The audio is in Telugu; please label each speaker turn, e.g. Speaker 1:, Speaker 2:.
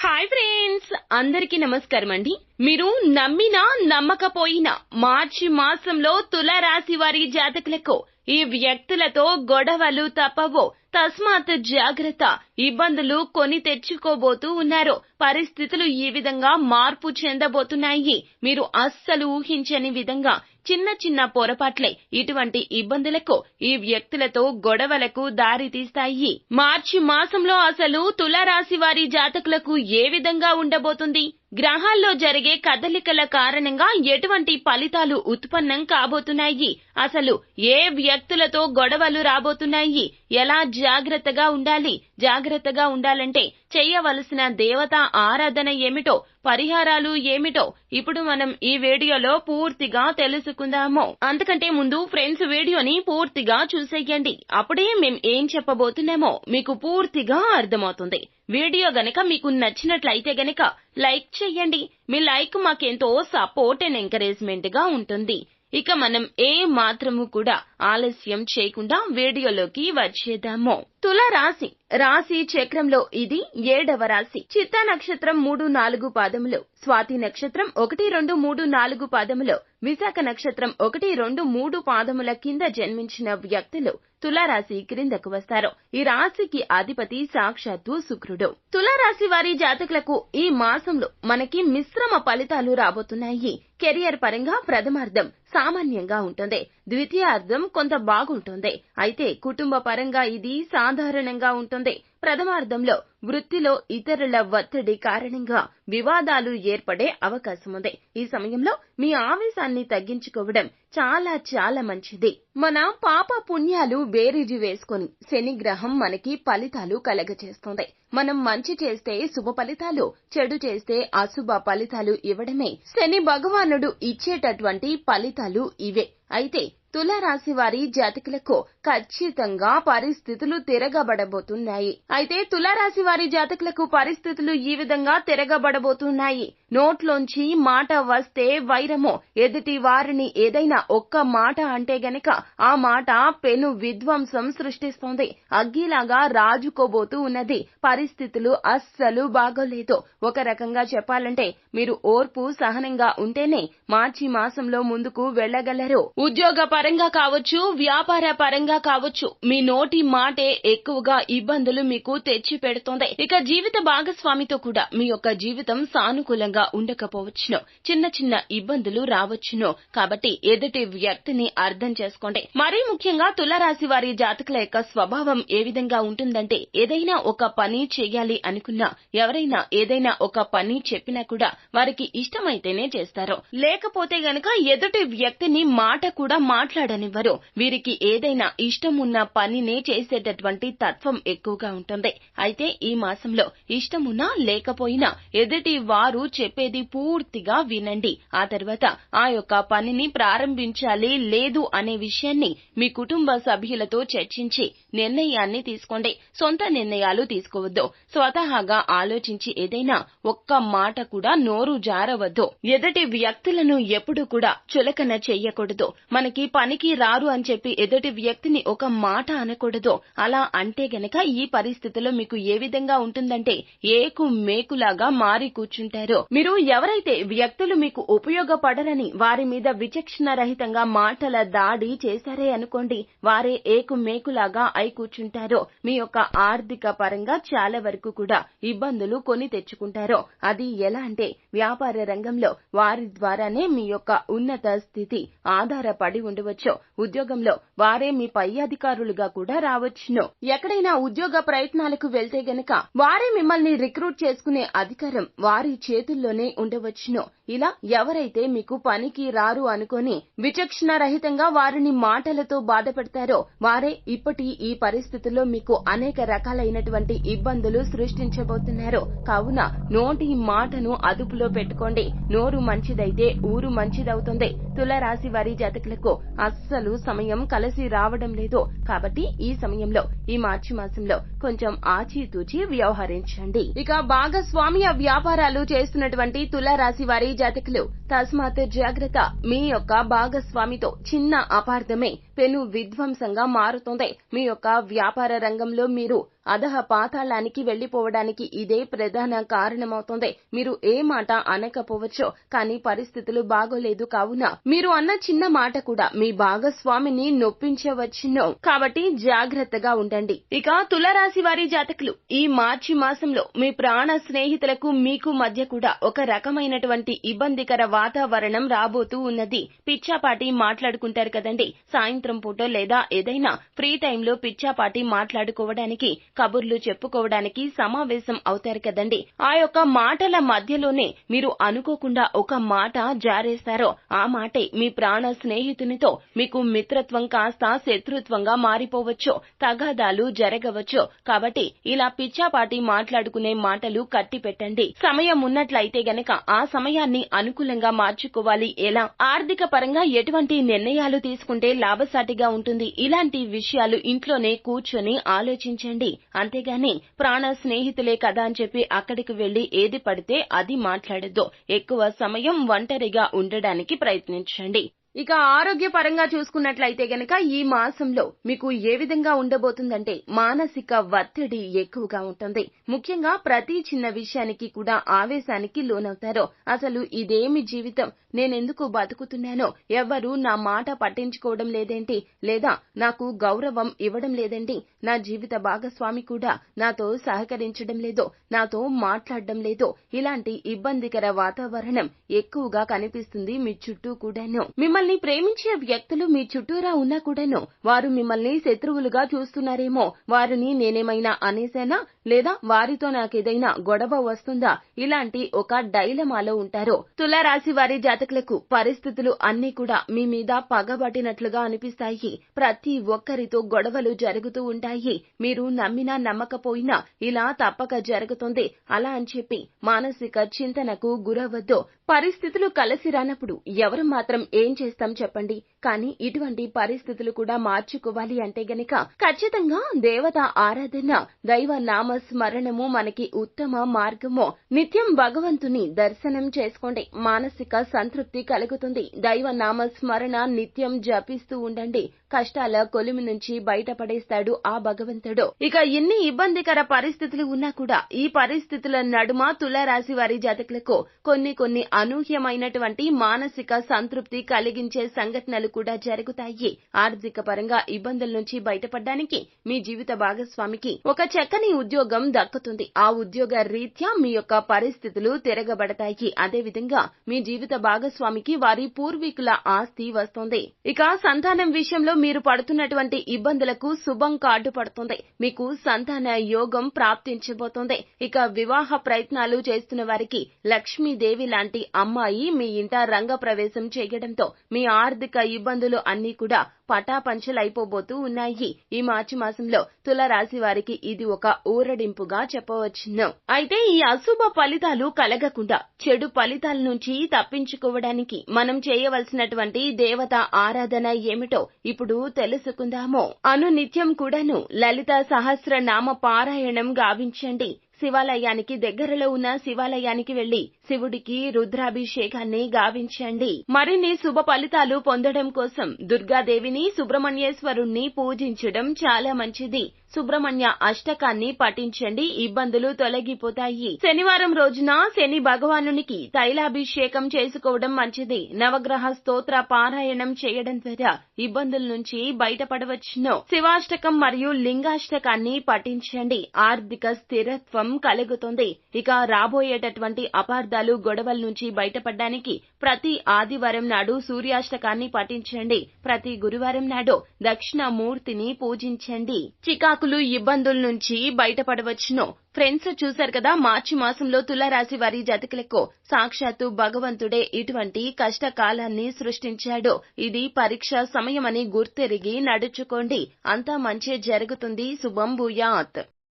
Speaker 1: హాయ్ ఫ్రెండ్స్ అందరికీ నమస్కారం అండి. మీరు నమ్మినా నమ్మకపోయినా మార్చి మాసంలో తులారాశి వారి జాతకులకు ఈ వ్యక్తులతో గొడవలు తప్పవో. తస్మాత్ జాగ్రత్త. ఇబ్బందులు కొని తెచ్చుకోబోతూ ఉన్నారు. పరిస్థితులు ఈ విధంగా మార్పు చెందబోతున్నాయి. మీరు అస్సలు ఊహించని విధంగా చిన్న చిన్న పొరపాట్లే ఇటువంటి ఇబ్బందులకు ఈ వ్యక్తులతో గొడవలకు దారి తీస్తాయి మార్చి మాసంలో అసలు తులారాశి వారి జాతకులకు ఏ విధంగా ఉండబోతుంది? గ్రహాల్లో జరిగే కదలికల కారణంగా ఎటువంటి ఫలితాలు ఉత్పన్నం కాబోతున్నాయి? అసలు ఏ వ్యక్తులతో గొడవలు రాబోతున్నాయి? ఎలా జాగ్రత్తగా ఉండాలి? జాగ్రత్తగా ఉండాలంటే చేయవలసిన దేవత ఆరాధన ఏమిటో పరిహారాలు ఏమిటో ఇప్పుడు మనం ఈ వీడియోలో పూర్తిగా తెలుసుకుందాము. అంతకంటే ముందు ఫ్రెండ్స్ వీడియోని పూర్తిగా చూసేయండి. అప్పుడే మేం ఏం చెప్పబోతున్నామో మీకు పూర్తిగా అర్థమవుతుంది. వీడియో గనక మీకు నచ్చినట్లయితే గనక లైక్ చేయండి మీ లైక్ మాకెంతో సపోర్ట్ అండ్ ఎంకరేజ్మెంట్గా ఉంటుంది. ఇక మనం ఏ మాత్రము కూడా ఆలస్యం చేయకుండా వీడియోలోకి వచ్చేద్దాము. తుల రాశి రాశి చక్రంలో ఇది ఏడవ రాశి. చిత్త నక్షత్రం మూడు నాలుగు పాదములు. స్వాతి నక్షత్రం ఒకటి రెండు మూడు నాలుగు పాదములు. విశాఖ నక్షత్రం ఒకటి రెండు మూడు పాదముల కింద జన్మించిన వ్యక్తులు తులారాశి క్రిందకు వస్తారు. ఈ రాశికి అధిపతి సాక్షాత్తు శుక్రుడు. తులారాశి వారి జాతకులకు ఈ మాసంలో మనకి మిశ్రమ ఫలితాలు రాబోతున్నాయి. కెరియర్ పరంగా ప్రథమార్థం. సామాన్యంగా ఉంటుంది. ద్వితీయార్థం కొంత బాగుంటుంది. అయితే కుటుంబ పరంగా ఇది సాధారణంగా ఉంటుంది. ప్రథమార్థంలో వృత్తిలో ఇతరుల ఒత్తిడి కారణంగా వివాదాలు ఏర్పడే అవకాశం ఉంది ఈ సమయంలో మీ ఆవేశాన్ని తగ్గించుకోవడం చాలా చాలా మంచిది. మన పాప పుణ్యాలు బేరీజు వేసుకొని శని గ్రహం మనకి ఫలితాలు కలగచేస్తుంది మనం మంచి చేస్తే శుభ ఫలితాలు చెడు చేస్తే అశుభ ఫలితాలు ఇవ్వడమే. శని భగవానుడు ఇచ్చేటటువంటి ఫలితాలు ఇవే. అయితే తులారాశి వారి జాతకులకు ఖచ్చితంగా పరిస్థితులు తిరగబడబోతున్నాయి. అయితే తులారాశి వారి జాతకులకు పరిస్థితులు ఈ విధంగా తిరగబడబోతున్నాయి. నోట్లోంచి మాట వస్తే వైరమో. ఎదుటి వారిని ఏదైనా ఒక్క మాట అంటే గనక ఆ మాట పెను విధ్వంసం సృష్టిస్తోంది. అగ్గిలాగా రాజుకోబోతూ ఉన్నది. పరిస్థితులు అస్సలు బాగోలేదు. ఒక రకంగా చెప్పాలంటే మీరు ఓర్పు సహనంగా ఉంటేనే మార్చి మాసంలో ముందుకు వెళ్ళగలరు ఉద్యోగ పరంగా కావచ్చు వ్యాపార పరంగా కావచ్చు. మీ నోటి మాటే ఎక్కువగా ఇబ్బందులు మీకు తెచ్చి పెడుతోంది ఇక జీవిత భాగస్వామితో కూడా మీ యొక్క జీవితం సానుకూలంగా ఉండకపోవచ్చును. చిన్న చిన్న ఇబ్బందులు రావచ్చును. కాబట్టి ఎదుటి వ్యక్తిని అర్థం చేసుకోండి. మరీ ముఖ్యంగా తులరాశి వారి జాతకుల యొక్క స్వభావం ఏ విధంగా ఉంటుందంటే ఏదైనా ఒక పని చేయాలి అనుకున్నా ఎవరైనా ఏదైనా ఒక పని చెప్పినా కూడా వారికి ఇష్టమైతేనే చేస్తారు. లేకపోతే గనక ఎదుటి వ్యక్తిని మాట కూడా మాట్లాడనివ్వరు. వీరికి ఏదైనా ఇష్టం ఉన్న పనినే చేసేటటువంటి తత్వం ఎక్కువగా ఉంటుంది. అయితే ఈ మాసంలో ఇష్టమున్నా లేకపోయినా ఎదుటి వారు చెప్పేది పూర్తిగా వినండి. ఆ తర్వాత ఆ యొక్క పనిని ప్రారంభించాలి లేదు అనే విషయాన్ని మీ కుటుంబ సభ్యులతో చర్చించి నిర్ణయాన్ని తీసుకోండి. సొంత నిర్ణయాలు తీసుకోవద్దు. స్వతహాగా ఆలోచించి ఏదైనా ఒక్క మాట కూడా నోరు జారవద్దు. ఎదుటి వ్యక్తులను ఎప్పుడు కూడా చులకన చెయ్యకూడదు మనకి పనికి రారు అని చెప్పి ఎదుటి వ్యక్తి వ్యక్తిని ఒక మాట అనకూడదో. అలా అంటే గనక ఈ పరిస్థితిలో మీకు ఏ విధంగా ఉంటుందంటే ఏకు మేకులాగా మారి కూర్చుంటారో. మీరు ఎవరైతే వ్యక్తులు మీకు ఉపయోగపడరని వారి మీద విచక్షణ రహితంగా మాటల దాడి చేశారే అనుకోండి వారే ఏకు మేకులాగా అయి కూర్చుంటారో. మీ యొక్క ఆర్థిక పరంగా చాలా వరకు కూడా ఇబ్బందులు కొని తెచ్చుకుంటారో. అది ఎలా అంటే వ్యాపార రంగంలో వారి ద్వారానే మీ యొక్క ఉన్నత స్థితి ఆధారపడి ఉండవచ్చు. ఉద్యోగంలో వారే మీ పై అధికారులుగా కూడా రావచ్చును. ఎక్కడైనా ఉద్యోగ ప్రయత్నాలకు వెళ్తే గనక వారే మిమ్మల్ని రిక్రూట్ చేసుకునే అధికారం వారి చేతుల్లోనే ఉండవచ్చును. ఇలా ఎవరైతే మీకు పనికి రారు అనుకొని విచక్షణ రహితంగా వారిని మాటలతో బాధ పెడతారో వారే ఇప్పటి ఈ పరిస్థితుల్లో మీకు అనేక రకాలైనటువంటి ఇబ్బందులు సృష్టించబోతున్నారు. కావున నోటి మాటను అదుపులో పెట్టుకోండి. నోరు మంచిదైతే ఊరు మంచిదవుతుంది. తులరాశి వారి జాతకులకు అస్సలు సమయం కలిసి రావడం లేదు. కాబట్టి ఈ సమయంలో ఈ మార్చి మాసంలో కొంచెం ఆచితూచి వ్యవహరించండి. ఇక భాగస్వామ్య వ్యాపారాలు చేస్తున్నటువంటి తులారాశి వారి జాతకులు తస్మాత్ జాగ్రత్త. మీ యొక్క భాగస్వామితో చిన్న అపార్థమే పెను విధ్వంసంగా మారుతుంది. మీ యొక్క వ్యాపార రంగంలో మీరు అధహ పాతాళానికి వెళ్ళిపోవడానికి ఇదే ప్రధాన కారణమవుతోంది. మీరు ఏ మాట అనకపోవచ్చో కానీ పరిస్థితులు బాగోలేదు కావున మీరు అన్న చిన్న మాట కూడా మీ భాగస్వామిని నొప్పించవచ్చును. కాబట్టి జాగ్రత్తగా ఉండండి. ఇక తులరాశి వారి జాతకులు ఈ మార్చి మాసంలో మీ ప్రాణ స్నేహితులకు మీకు మధ్య కూడా ఒక రకమైనటువంటి ఇబ్బందికర వాతావరణం రాబోతూ ఉన్నది. పిచ్చాపాటి మాట్లాడుకుంటారు కదండి. సాయంత్రం పూట లేదా ఏదైనా ఫ్రీ టైంలో పిచ్చాపాటి మాట్లాడుకోవడానికి కబుర్లు చెప్పుకోవడానికి సమావేశం అవుతారు కదండి. ఆ యొక్క మాటల మధ్యలోనే మీరు అనుకోకుండా ఒక మాట జారేస్తారో ఆ మాటే మీ ప్రాణ స్నేహితునితో మీకు మిత్రత్వం కాస్త శత్రుత్వంగా మారిపోవచ్చో తగాదాలు జరగవచ్చో. కాబట్టి ఇలా పిచ్చాపాటి మాట్లాడుకునే మాటలు కట్టి పెట్టండి సమయం ఉన్నట్లయితే గనక ఆ సమయాన్ని అనుకూలంగా మార్చుకోవాలి. ఎలా? ఆర్థిక పరంగా ఎటువంటి నిర్ణయాలు తీసుకుంటే లాభసాటిగా ఉంటుంది? ఇలాంటి విషయాలు ఇంట్లోనే కూర్చొని ఆలోచించండి. అంతేగాని ప్రాణ స్నేహితులే కదా అని చెప్పి అక్కడికి వెళ్ళి ఏది పడితే అది మాట్లాడద్దు. ఎక్కువ సమయం ఒంటరిగా ఉండడానికి ప్రయత్నించండి. ఇక ఆరోగ్యపరంగా చూసుకున్నట్లయితే గనక ఈ మాసంలో మీకు ఏ విధంగా ఉండబోతుందంటే మానసిక ఒత్తిడి ఎక్కువగా ఉంటుంది. ముఖ్యంగా ప్రతి చిన్న విషయానికి కూడా ఆవేశానికి లోనవుతారో. అసలు ఇదేమి జీవితం? నేనెందుకు బతుకుతున్నానో? ఎవ్వరూ నా మాట పట్టించుకోవడం లేదేంటి? లేదా నాకు గౌరవం ఇవ్వడం లేదండి నా జీవిత భాగస్వామి కూడా నాతో సహకరించడం లేదో? నాతో మాట్లాడడం లేదో? ఇలాంటి ఇబ్బందికర వాతావరణం ఎక్కువగా కనిపిస్తుంది మీ చుట్టూ కూడాను. మిమ్మల్ని ప్రేమించే వ్యక్తులు మీ చుట్టూరా ఉన్నా కూడాను వారు మిమ్మల్ని శత్రువులుగా చూస్తున్నారేమో వారిని నేనేమైనా అనేశానా? లేదా వారితో నాకేదైనా గొడవ వస్తుందా? ఇలాంటి ఒక డైలమాలో ఉంటారో. తులారాశి వారి జాతకులకు పరిస్థితులు అన్ని కూడా మీ మీద పగబట్టినట్లుగా అనిపిస్తాయి. ప్రతి ఒక్కరితో గొడవలు జరుగుతూ ఉంటాయి. మీరు నమ్మినా నమ్మకపోయినా ఇలా తప్పక జరుగుతుంది. అలా అని చెప్పి మానసిక చింతనకు గురవద్దు పరిస్థితులు కలిసి రానప్పుడు ఎవరు మాత్రం ఏం చేస్తాం చెప్పండి. కానీ ఇటువంటి పరిస్థితులు కూడా మార్చుకోవాలి అంటే గనక ఖచ్చితంగా దేవత ఆరాధన దైవ నామ స్మరణము మనకి ఉత్తమ మార్గము. నిత్యం భగవంతుని దర్శనం చేసుకోండి. మానసిక సంతృప్తి కలుగుతుంది. దైవ నామ స్మరణ నిత్యం జపిస్తూ ఉండండి. కష్టాల కొలిమి నుంచి బయటపడేస్తాడు ఆ భగవంతుడు. ఇక ఎన్ని ఇబ్బందికర పరిస్థితులు ఉన్నా కూడా ఈ పరిస్థితుల నడుమ తులారాశి వారి జాతకులకు కొన్ని కొన్ని అనూహ్యమైనటువంటి మానసిక సంతృప్తి కలిగించే సంఘటనలు కూడా జరుగుతాయి. ఆర్థిక పరంగా ఇబ్బందుల నుంచి బయటపడడానికి మీ జీవిత భాగస్వామికి ఒక చక్కని ఉద్యోగం దక్కుతుంది. ఆ ఉద్యోగ రీత్యా మీ యొక్క పరిస్థితులు తిరగబడతాయి. అదే విధంగా మీ జీవిత భాగస్వామికి వారి పూర్వీకుల ఆస్తి వస్తుంది. ఇక సంతానం విషయంలో మీరు పడుతున్నటువంటి ఇబ్బందులకు శుభం కార్డు పడుతుంది. మీకు సంతాన యోగం ప్రాప్తించబోతోంది. ఇక వివాహ ప్రయత్నాలు చేస్తున్న వారికి లక్ష్మీదేవి లాంటి అమ్మాయి మీ ఇంట రంగ ప్రవేశం చేయడంతో మీ ఆర్థిక ఇబ్బందులు అన్ని కూడా పటాపంచలైపోబోతూ ఉన్నాయి. ఈ మార్చి మాసంలో తులరాశి వారికి ఇది ఒక ఊరడింపుగా చెప్పవచ్చును. అయితే ఈ అశుభ ఫలితాలు కలగకుండా చెడు ఫలితాల నుంచి తప్పించుకోవడానికి మనం చేయవలసినటువంటి దేవత ఆరాధన ఏమిటో ఇప్పుడు తెలుసుకుందాము. అను నిత్యం కూడాను లలిత సహస్రనామ పారాయణం గావించండి. శివాలయానికి దగ్గరలో ఉన్న శివాలయానికి వెళ్ళి శివుడికి రుద్రాభిషేకాన్ని గావించండి. మరిన్ని శుభ ఫలితాలు పొందడం కోసం దుర్గాదేవిని సుబ్రహ్మణ్యేశ్వరుణ్ణి పూజించడం చాలా మంచిది. సుబ్రహ్మణ్య అష్టకాన్ని పఠించండి ఇబ్బందులు తొలగిపోతాయి. శనివారం రోజున శని భగవానునికి తైలాభిషేకం చేసుకోవడం మంచిది. నవగ్రహ స్తోత్ర పారాయణం చేయడం ద్వారా ఇబ్బందుల నుంచి బయటపడవచ్చును. శివాష్టకం మరియు లింగాష్టకాన్ని పఠించండి. ఆర్థిక స్థిరత్వం కలుగుతుంది. ఇక రాబోయేటటువంటి అపార్థాలు గొడవల నుంచి బయటపడడానికి ప్రతి ఆదివారం నాడు సూర్యాష్టకాన్ని పఠించండి. ప్రతి గురువారం నాడు దక్షిణమూర్తిని పూజించండి. చికాకులు ఇబ్బందుల నుంచి బయటపడవచ్చును. ఫ్రెండ్స్ చూశారు కదా మార్చి మాసంలో తులారాశి వారి జాతకులకు సాక్షాత్తు భగవంతుడే ఇటువంటి కష్టకాలాన్ని సృష్టించాడు. ఇది పరీక్ష సమయమని గుర్తెరిగి నడుచుకోండి. అంతా మంచి జరుగుతుంది. శుభం భూయాత్.